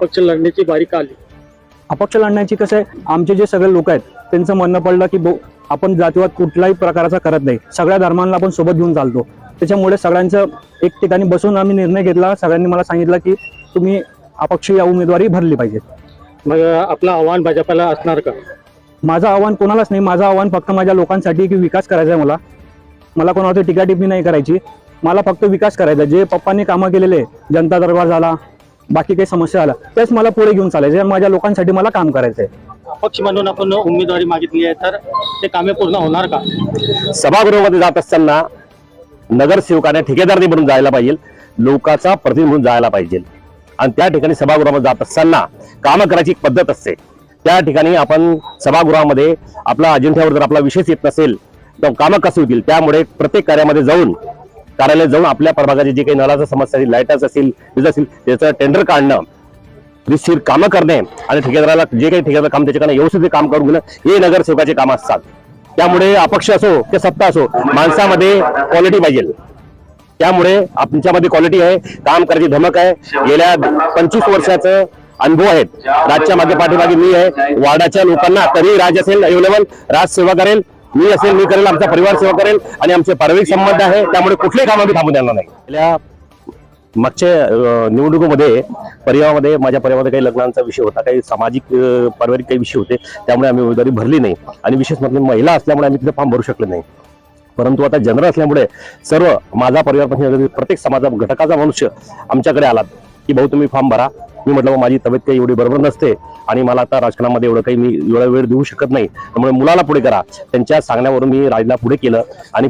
अपक्ष लढण्याची बारी का आली. अपक्ष लढण्याची कसं आहे आमचे जे सगळे लोक आहेत त्यांचं म्हणणं पडलं की बो आपण जातीवाद कुठल्याही प्रकाराचा करत नाही. सगळ्या धर्मांना आपण सोबत घेऊन चालतो. त्याच्यामुळे सगळ्यांचं एक ठिकाणी बसून आम्ही निर्णय घेतला. सगळ्यांनी मला सांगितलं की तुम्ही अपक्ष या उमेदवारी भरली पाहिजे. मग आपलं आव्हान भाजपाला असणार का? माझं आव्हान कोणालाच नाही. माझं आव्हान फक्त माझ्या लोकांसाठी की विकास करायचा आहे मला. मला कोणावरती टीका टिप्पणी नाही करायची. मला फक्त विकास करायचा आहे. जे पप्पांनी कामं केलेले जनता दरबार झाला बाकी काही समस्या आल्या तेच मला पुढे घेऊन चालायचं माझ्या लोकांसाठी मला काम करायचं आहे अपक्ष म्हणून आपण उमेदवारी मागितली आहे तर ते कामे पूर्ण होणार का? सभागृहामध्ये जात असताना नगरसेवकाने ठेकेदारनी बनून जायला पाहिजे लोकांचा प्रतिनिधी म्हणून जायला पाहिजे. आणि त्या ठिकाणी सभागृहामध्ये जात असताना कामं करायची एक पद्धत असते. त्या ठिकाणी आपण सभागृहामध्ये आपला अजेंड्यावर जर आपला विषयच येत नसेल तर कामं कसे होतील? त्यामुळे प्रत्येक कार्यामध्ये जाऊन कार्यालयात जाऊन आपल्या प्रभागाची जी काही नळाचा समस्या असेल लाईटाचं असेल वीज असेल त्याचं टेंडर काढणं रिसिर कामं करणे आणि ठेकेदाराला जे काही ठेकेदार काम त्याच्याकडे व्यवस्थित काम करून घेणं हे नगरसेवकाचे काम असतात. त्यामुळे अपक्ष असो ते सत्ता असो माणसामध्ये क्वालिटी पाहिजे. त्यामुळे आमच्यामध्ये क्वालिटी आहे काम करायची धमक आहे. गेल्या पंचवीस वर्षाचं अनुभव आहेत. राजच्या मागे पाठीमागे मी आहे. वार्डाच्या लोकांना तरी राज असेल अवेलेबल. राज सेवा करेल. मी असेल मी करेल आमचा परिवार सेवा करेल आणि आमचे पारिवारिक संबंध आहे त्यामुळे कुठलेही काम आम्ही थांबू देणार नाही. गेल्या मागच्या निवडणुकीमध्ये परिवारामध्ये माझ्या परिवारामध्ये काही लग्नांचा विषय होता काही सामाजिक पारिवारिक काही विषय होते त्यामुळे आम्ही उमेदवारी भरली नाही. आणि विशेष म्हणजे महिला असल्यामुळे आम्ही तिथे फॉर्म भरू शकलो नाही. परंतु आता जनरल असल्यामुळे सर्व माझा परिवार म्हणजे प्रत्येक समाजा घटकाचा मनुष्य आमच्याकडे आला की भाऊ तुम्ही फॉर्म भरा मी म्हटलं माझी तब्येत काही एवढी बरोबर नसते आणि मला आता राजकारणामध्ये एवढं काही मी एवढा वेळ देऊ शकत नाही. त्यामुळे मुलाला पुढे करा. त्यांच्या सांगण्यावरून मी राजला पुढे केलं आणि